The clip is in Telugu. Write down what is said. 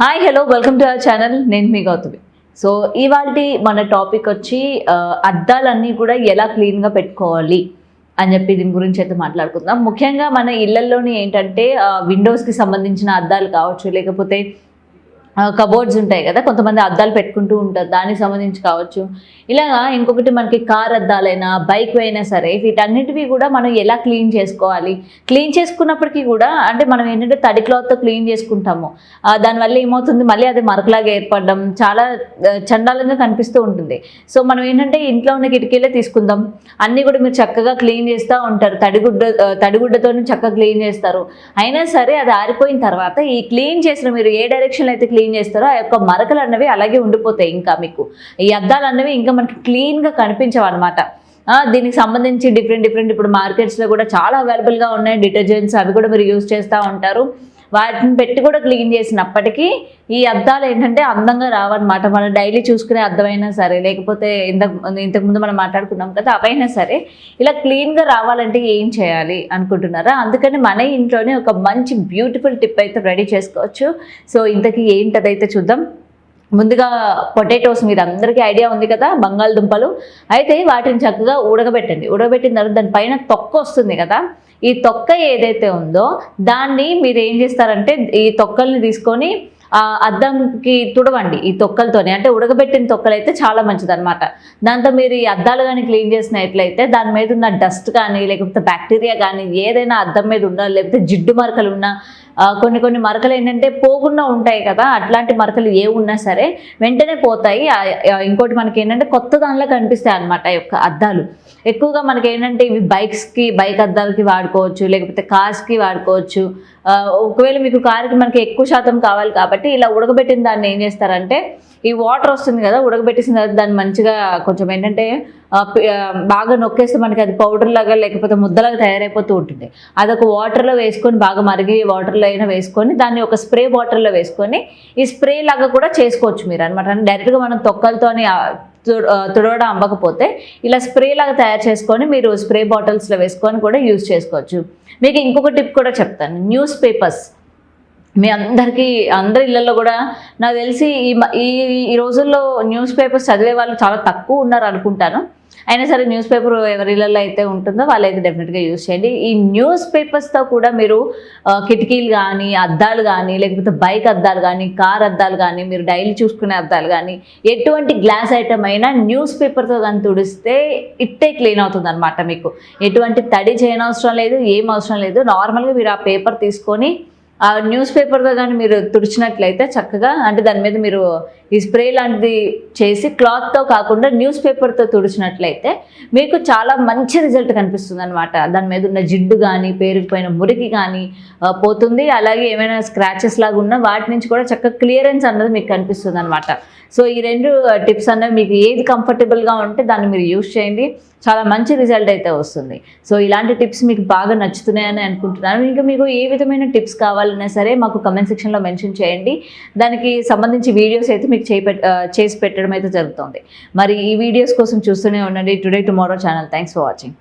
Hi hello welcome to our channel నేను మీ గౌతమి. సో ఇవాళ మన టాపిక్ వచ్చి అద్దాలన్నీ కూడా ఎలా క్లీన్గా పెట్టుకోవాలి అని చెప్పి దీని గురించి అయితే మాట్లాడుకుందాం. ముఖ్యంగా మన ఇళ్ళలోని ఏంటంటే విండోస్కి సంబంధించిన అద్దాలు కావచ్చు లేకపోతే కబోర్డ్స్ ఉంటాయి కదా కొంతమంది అద్దాలు పెట్టుకుంటూ ఉంటారు దానికి సంబంధించి కావచ్చు. ఇలాగా ఇంకొకటి మనకి కార్ అద్దాలైనా బైక్ అయినా సరే వీటన్నిటివి కూడా మనం ఎలా క్లీన్ చేసుకోవాలి? క్లీన్ చేసుకున్నప్పటికీ కూడా అంటే మనం ఏంటంటే తడి క్లాత్తో క్లీన్ చేసుకుంటాము. దానివల్ల ఏమవుతుంది? మళ్ళీ అది మరకలాగా ఏర్పడడం చాలా చండాలంగా కనిపిస్తూ ఉంటుంది. సో మనం ఏంటంటే ఇంట్లో ఉన్న కిటికీలే తీసుకుందాం. అన్నీ కూడా మీరు చక్కగా క్లీన్ చేస్తూ ఉంటారు. తడిగుడ్డ తడిగుడ్డతో చక్కగా క్లీన్ చేస్తారు. అయినా సరే అది ఆరిపోయిన తర్వాత ఈ క్లీన్ చేసిన మీరు ఏ డైరెక్షన్లో అయితే క్లీన్ క్లీన్ చేస్తారో ఆ యొక్క మరకలు అన్నవి అలాగే ఉండిపోతాయి ఇంకా మీకు. ఈ అద్దాలు అన్నవి ఇంకా మనకి క్లీన్గా కనిపించవు అనమాట దీనికి సంబంధించి డిఫరెంట్ డిఫరెంట్ ఇప్పుడు మార్కెట్స్లో కూడా చాలా అవైలబుల్గా ఉన్నాయి డిటర్జెంట్స్ అవి కూడా మీరు యూజ్ చేస్తూ ఉంటారు. వాటిని పెట్టి కూడా క్లీన్ చేసినప్పటికీ ఈ అద్దాలు ఏంటంటే అందంగా రావన్నమాట. మనం డైలీ చూసుకునే అద్దమైనా సరే లేకపోతే ఇంతకు ఇంతకుముందు మనం మాట్లాడుకున్నాం కదా అవైనా సరే ఇలా క్లీన్గా రావాలంటే ఏం చేయాలి అనుకుంటున్నారా? అందుకని మన ఇంట్లోనే ఒక మంచి బ్యూటిఫుల్ టిప్ అయితే రెడీ చేసుకోవచ్చు. సో ఇంతకీ ఏంటదైతే చూద్దాం. ముందుగా పొటాటోస్ మీరు అందరికీ ఐడియా ఉంది కదా బంగాళదుంపలు. అయితే వాటిని చక్కగా ఉడకబెట్టండి ఉడకబెట్టిన తర్వాత దానిపైన తొక్క వస్తుంది కదా ఈ తొక్క ఏదైతే ఉందో దాన్ని మీరు ఏం చేస్తారంటే ఈ తొక్కల్ని తీసుకొని అద్దంకి తుడవండి ఈ తొక్కలతోనే. అంటే ఉడకబెట్టిన తొక్కలు అయితే చాలా మంచిది అనమాట దాంతో మీరు ఈ అద్దాలు కానీ క్లీన్ చేసినట్లయితే దాని మీద ఉన్న డస్ట్ కానీ లేకపోతే బ్యాక్టీరియా కానీ ఏదైనా అద్దం మీద ఉన్నా లేకపోతే జిడ్డు మరకలు ఉన్నా కొన్ని కొన్ని మరకలు ఏంటంటే పోకుండా ఉంటాయి కదా అట్లాంటి మరకలు ఏ ఉన్నా సరే వెంటనే పోతాయి. ఇంకోటి మనకి ఏంటంటే కొత్త దానిలో కనిపిస్తాయి అనమాట యొక్క అద్దాలు. ఎక్కువగా మనకి ఏంటంటే ఇవి బైక్స్కి బైక్ అద్దాలకి వాడుకోవచ్చు లేకపోతే కార్స్కి వాడుకోవచ్చు. ఒకవేళ మీకు కార్కి మనకి ఎక్కువ శాతం కావాలి కాబట్టి ఇలా ఉడకబెట్టిన దాన్ని ఏం చేస్తారంటే ఈ వాటర్ వస్తుంది కదా ఉడకబెట్టేసిన తర్వాత దాన్ని మంచిగా కొంచెం ఏంటంటే బాగా నొక్కేస్తే మనకి అది పౌడర్ లాగా లేకపోతే ముద్దలాగా తయారైపోతూ ఉంటుంది. అదొక వాటర్లో వేసుకొని బాగా మరిగి వాటర్లో అయినా వేసుకొని దాన్ని ఒక స్ప్రే వాటర్లో వేసుకొని ఈ స్ప్రే లాగా కూడా చేసుకోవచ్చు మీరు అనమాట డైరెక్ట్గా మనం తొక్కలతోని తుడవడం అవ్వకపోతే ఇలా స్ప్రే లాగా తయారు చేసుకొని మీరు స్ప్రే బాటిల్స్లో వేసుకొని కూడా యూజ్ చేసుకోవచ్చు. మీకు ఇంకొక టిప్ కూడా చెప్తాను. న్యూస్ పేపర్స్ మీ అందరికీ అందరి ఇళ్ళల్లో కూడా నాకు తెలిసి ఈ మ- ఈ ఈ రోజుల్లో న్యూస్ పేపర్స్ చదివే వాళ్ళు చాలా తక్కువ ఉన్నారు అనుకుంటాను. అయినా సరే న్యూస్ పేపర్ ఎవరి ఇళ్ళల్లో అయితే ఉంటుందో వాళ్ళైతే డెఫినెట్గా యూజ్ చేయండి. ఈ న్యూస్ పేపర్స్తో కూడా మీరు కిటికీలు కానీ అద్దాలు కానీ లేకపోతే బైక్ అద్దాలు కానీ కార్ అద్దాలు కానీ మీరు డైలీ చూసుకునే అద్దాలు కానీ ఎటువంటి గ్లాస్ ఐటమ్ అయినా న్యూస్ పేపర్తో కానీ తుడిస్తే ఇట్టే క్లీన్ అవుతుంది అనమాట మీకు. ఎటువంటి తడి చేయనవసరం లేదు ఏం అవసరం లేదు. నార్మల్గా మీరు ఆ పేపర్ తీసుకొని ఆ న్యూస్ పేపర్తో కానీ మీరు తుడిచినట్లయితే చక్కగా అంటే దాని మీద మీరు ఈ స్ప్రే లాంటిది చేసి క్లాత్తో కాకుండా న్యూస్ పేపర్తో తుడిచినట్లయితే మీకు చాలా మంచి రిజల్ట్ కనిపిస్తుంది అనమాట దాని మీద ఉన్న జిడ్డు కానీ పేరుకుపోయిన మురికి కానీ పోతుంది. అలాగే ఏమైనా స్క్రాచెస్ లాగా ఉన్నా వాటి నుంచి కూడా చక్కగా క్లియరెన్స్ అన్నది మీకు కనిపిస్తుంది అనమాట సో ఈ రెండు టిప్స్ అన్నవి మీకు ఏది కంఫర్టబుల్గా ఉంటే దాన్ని మీరు యూజ్ చేయండి. చాలా మంచి రిజల్ట్ అయితే వస్తుంది. సో ఇలాంటి టిప్స్ మీకు బాగా నచ్చుతున్నాయని అనుకుంటున్నాను. ఇంకా మీకు ఏ విధమైన టిప్స్ కావాలి కావాలన్నా సరే మాకు కమెంట్ సెక్షన్లో మెన్షన్ చేయండి. దానికి సంబంధించి వీడియోస్ అయితే మీకు చేసి పెట్టడం అయితే జరుగుతుంది. మరి ఈ వీడియోస్ కోసం చూస్తూనే ఉండండి. Today tomorrow channel thanks for watching